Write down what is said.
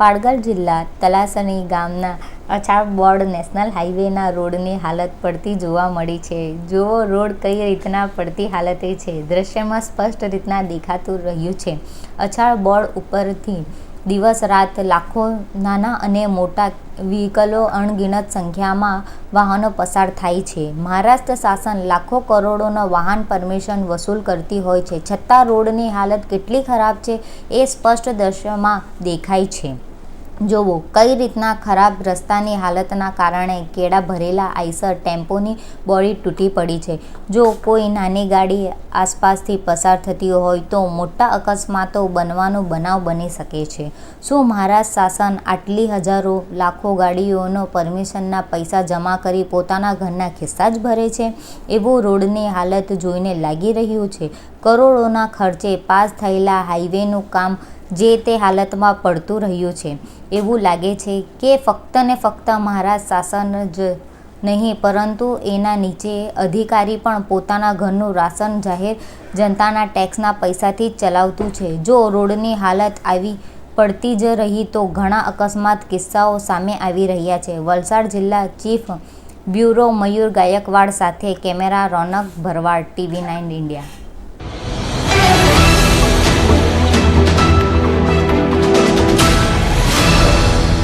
પાળગઢ જિલ્લા તલાસણી ગામના અછાડ board national હાઈવેના રોડની હાલત પડતી જોવા મળી છે. જુઓ, રોડ કઈ રીતના પડતી હાલતે છે. દ્રશ્યમાં સ્પષ્ટ રીતના દેખાતું રહ્યું છે. અછાળ બોર્ડ ઉપરથી દિવસ રાત લાખો નાના અને મોટા વ્હીકલો અણગિનત સંખ્યામાં વાહનો પસાર થાય છે. મહારાષ્ટ્ર શાસન લાખો કરોડોનો વાહન પરમિશન વસૂલ કરતી હોય છે. છતાં રોડની હાલત કેટલી ખરાબ છે એ સ્પષ્ટ દ્રશ્યમાં દેખાય છે. જોવો, કઈ રીતના ખરાબ રસ્તાની હાલતના કારણે કેળા ભરેલા આઈસર ટેમ્પોની બોડી તૂટી પડી છે? જો કોઈ નાની ગાડી આસપાસથી પસાર થતી હોય તો મોટા અકસ્માતો બનવાનો બનાવ બની શકે છે. શું મહારાષ્ટ્ર શાસન આટલી હજારો લાખો ગાડીઓનો પરમિશનના પૈસા જમા કરી પોતાના ઘરના ખિસ્સા જ ભરે છે? એવું રોડની હાલત જોઈને લાગી રહ્યું છે. કરોડોના ખર્ચે પાસ થયેલા હાઈવેનું કામ જે તે હાલતમાં પડતું રહ્યું છે. એવું લાગે છે કે ફક્ત ને ફક્ત મહારાજ શાસન જ નહીં, પરંતુ એના નીચે અધિકારી પણ પોતાના ઘરનું રાશન જાહેર જનતાના ટેક્સના પૈસાથી જ ચલાવતું છે. જો રોડની હાલત આવી પડતી જ રહી, તો ઘણા અકસ્માત કિસ્સાઓ સામે આવી રહ્યા છે. વલસાડ જિલ્લા ચીફ બ્યુરો મયુર ગાયકવાડ સાથે camera Ronak Bharwad, TV nine India.